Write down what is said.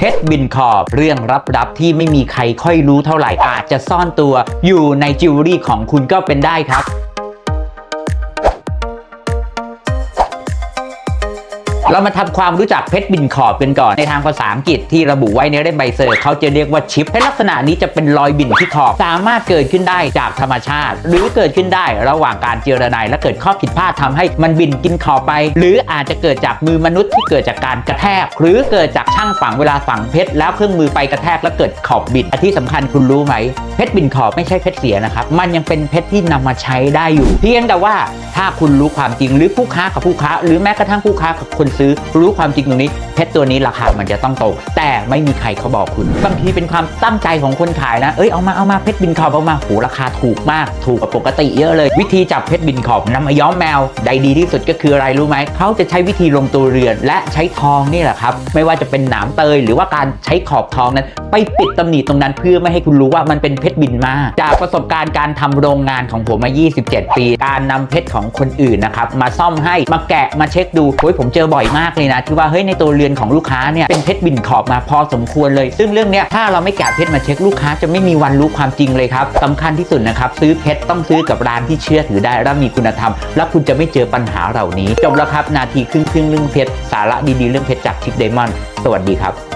เพชรบินขอบเรื่องลับๆที่ไม่มีใครค่อยรู้เท่าไหร่อาจจะซ่อนตัวอยู่ในจิวเวลรี่ของคุณก็เป็นได้ครับ เรามาทำความรู้จักเพชรบินขอบกันก่อนในทางภาษาอังกฤษที่ระบุไว้ในเล่มใบเซอร์เขาจะเรียกว่าชิปเพชรลักษณะนี้จะเป็นรอยบินที่ขอบ สามารถเกิดขึ้นได้จากธรรมชาติ หรือเกิดขึ้นได้ระหว่างการเจรไนและเกิดข้อผิดพลาดทำให้มันบินกินขอบไป หรืออาจจะเกิดจากมือมนุษย์ที่เกิดจากการกระแทก หรือเกิดจากช่างฝังเวลาฝังเพชรแล้วเครื่องมือไปกระแทกแล้วเกิดขอบบิดที่สำคัญคุณรู้ไหมเพชรบินขอบไม่ใช่เพชรเสียนะครับมันยังเป็นเพชรที่นำมาใช้ได้อยู่ เพียงแต่ว่าถ้าคุณรู้ความจริงหรือผู้ค้ากับผู้ค้า หรือแม้กระทั่งผู้ค้ากับคนซื้อรู้ความจริงตรงนี้ เพชรตัวนี้ราคามันจะต้องตก แต่ไม่มีใครเขาบอกคุณ บางทีเป็นความตั้งใจของคนขายนะ เอ้ยเอามาเอามาเพชรบินขอบเอามาโหราคาถูกมาก ถูกกว่าปกติเยอะเลย วิธีจับเพชรบินขอบนำมาย้อมแมวใดดีที่สุดก็คืออะไรรู้ไหมเขาจะใช้วิธีลงตัวเรือน และใช้ทองนี่แหละครับไม่ว่าจะเป็นหนามเตย หรือว่าการใช้ขอบทองนั้น ไปปิดตำหนิตรงนั้นเพื่อไม่ให้คุณรู้ว่ามันเป็นเพชรบินมา จากประสบการณ์การทำโรงงานของผมมา 27 ปี การนำเพชรของคนอื่นนะครับมาซ่อมให้มาแกะมาเช็คดูโอ้ยผมเจอบ่อยมากเลยนะที่ว่าเฮ้ยในตัวเรือนของลูกค้าเนี่ยเป็นเพชรบินขอบมาพอสมควรเลย ซึ่งเรื่องเนี้ยถ้าเราไม่แกะเพชรมาเช็คลูกค้าจะไม่มีวันรู้ความจริงเลยครับสำคัญที่สุดนะครับซื้อเพชรต้องซื้อกับร้านที่เชื่อถือได้และมีคุณธรรม แล้วคุณจะไม่เจอปัญหาเหล่านี้ จบแล้วครับนาทีครึ่งครึ่งเรื่องเพชรสาระดีๆเรื่องเพชรจากทิปเดมอนสวัสดีครับ